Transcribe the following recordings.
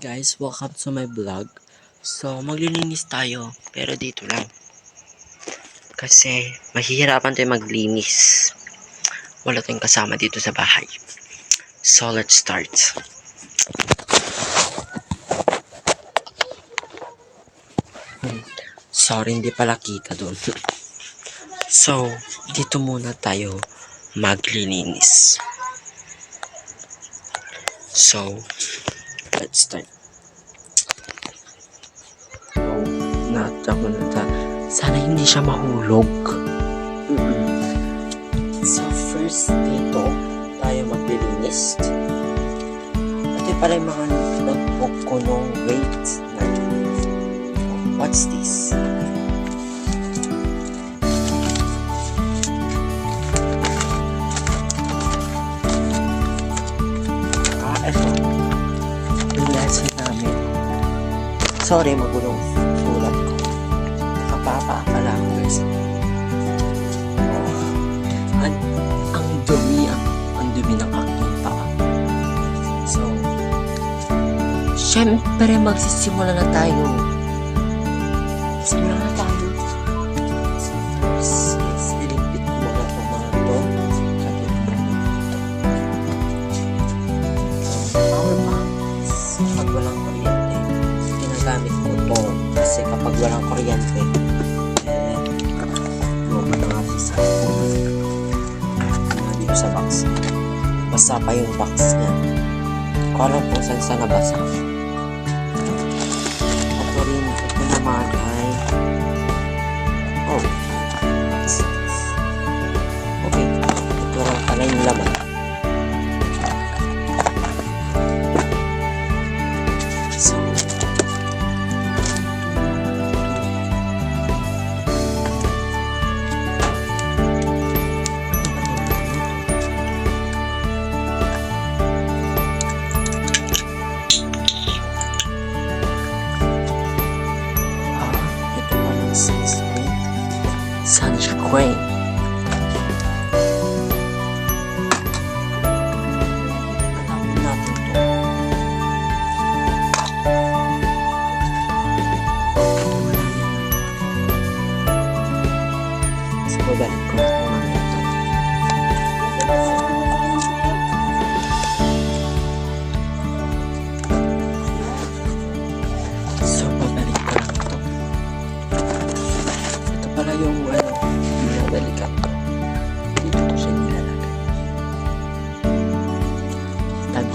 guys, welcome to my vlog. So, maglilinis tayo, pero dito lang. Kasi, mahihirapan tayo maglinis. Wala tayong kasama dito sa bahay. So, let's start. Sorry, hindi pala kita doon. So, dito muna tayo maglilinis. So, let's start. Oh, nata ko na ta. Sana hindi siya mahulog. So, first dito, tayo maglilinis. Ito pala yung mga notebook ko nung wait na What's this? Sorry, magulong sulat ko. Nakapapa pala ako guys. Oh, ang, ang dumi, ang, ang dumi ng aking paa. So, syempre magsisimula na tayo. Simula na tayo. Basa pa yung box niya. Ko alam kung saan sa nabasa. Ito rin, ito naman ay... Oh. Okay. Ito lang pala yung laman. 喂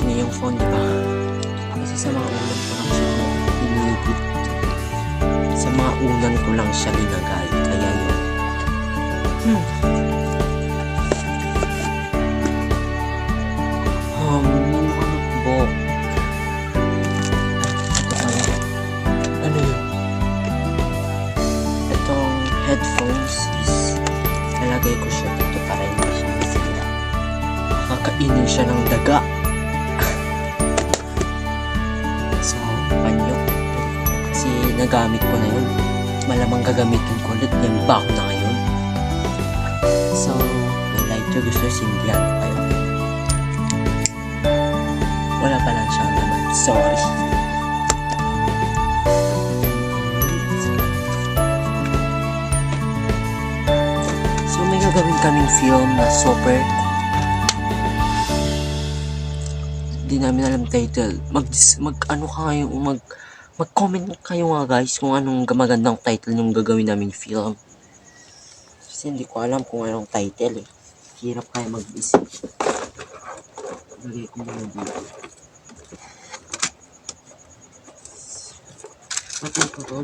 Niya yung phone, di ba? Kasi sa mga ulan ko lang siya inibit. Sa mga ulan ko lang siya linagay. Kaya yun. Hmm. Nagamit ko na yun. Malamang gagamitin ko ulit. Yan ba ako na ngayon? So, may lighter gusto sindihan ko kayo. Wala pa lang siya naman. Sorry. So may gagawin kaming film na super Hindi namin alam title. Mag, mag ano ka ngayon, mag mag-comment kayo nga guys kung anong magandang title yung gagawin naming film. Kasi hindi ko alam kung anong title eh. Hirap kaya mag-isip. Lagay ko muna dito. Patay ko to.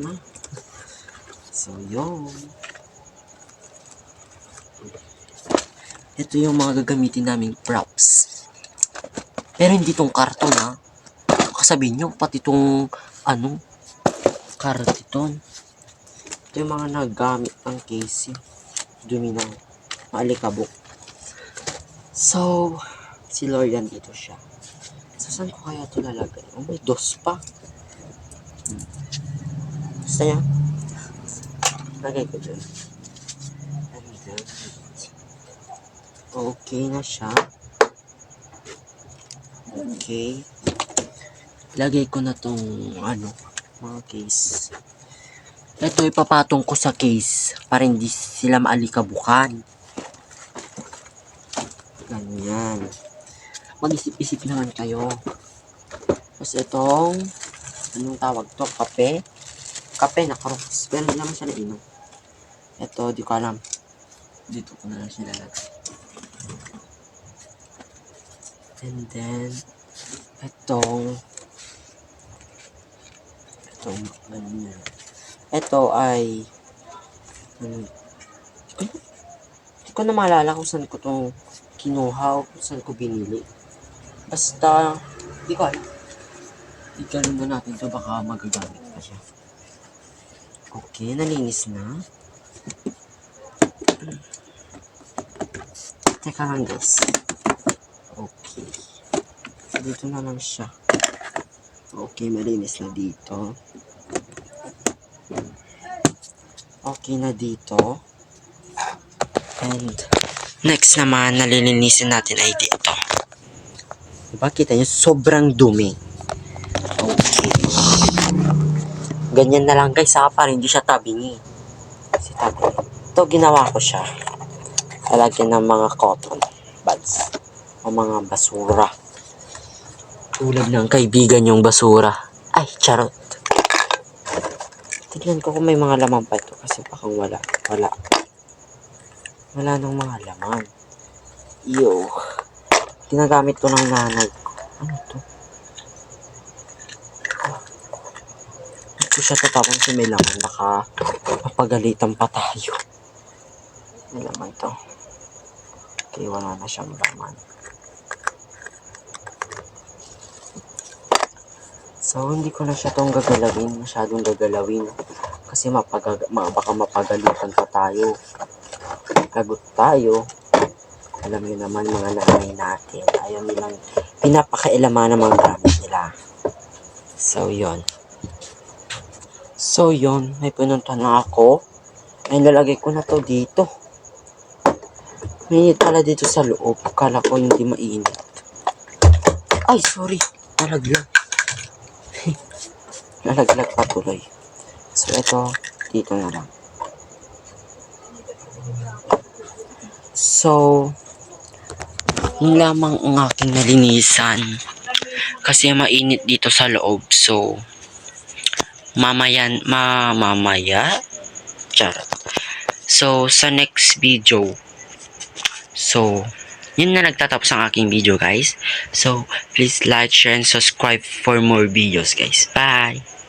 So, yun. Ito yung mga gagamitin naming props. Pero hindi tong karton ha. Kasabihin nyo, pati tong ano, karton. Ito yung mga nagamit ng casing. Dumi ng maalikabok. So, si Lorian dito siya. So, saan ko kaya ito lalagay? Oh, may dos pa. Hmm. Gusto niya? Lagay ko dyan. Okay na siya. Okay. Lagay ko na tong ano, mga case. Ito ipapatong ko sa case para hindi sila maalikabukan. Ganyan. Mag-isip-isip naman kayo. Tapos itong, anong tawag to? Kape? Kape na karokis. Pero hindi naman siya nainom. Ito, di ko alam. Dito ko na lang siya lalagay. And then, itong, itong, ano na. Ito ay, ano, hindi ko na maalala kung saan ko itong kinuha o kung saan ko binili. Basta, hindi ko alam. Igalin mo natin ito, baka magagamit pa siya. Okay, nalinis na. Teka lang guys. Okay. Dito na lang siya. Okay, malinis na dito. Okay na dito. And next naman, nalilinisin natin ay dito. Diba kita nyo, sobrang dumi. Okay. Ganyan na lang guys ha, para hindi siya tabingi. Si tabi. Ito, ginawa ko siya. Lalagyan ng mga cotton buds. O mga basura. Tulad ng kaibigan yung basura. Ay, charot. Tignan ko kung may mga laman pa ito kasi bakang wala. Wala. Wala nang mga laman. Yo. Ginagamit ko ng nanay ko. Ano to? Ko siya tatapon kasi may laman. Baka mapagalitan pa tayo. May laman to. Okay, wala na siyang laman. So, hindi ko na siya tong gagalawin, masyadong gagalawin. Kasi mapagag ma baka mapagalitan pa tayo. Lagot tayo. Alam niyo naman mga nanay natin. Ayaw nilang pinapakailaman ng mga gamit nila. So, yon So, yon May pinunta na ako. Ay, lalagay ko na to dito. Mainit pala dito sa loob. Kala ko hindi mainit. Ay, sorry. Nalaglag. Nalaglag pa tuloy. So, ito, dito na lang. So, yun lamang ang aking nalinisan. Kasi mainit dito sa loob. So, mamayan, ma, mamaya, charot. So, sa next video, so, yun na nagtatapos ang aking video, guys. So, please like, share, and subscribe for more videos, guys. Bye!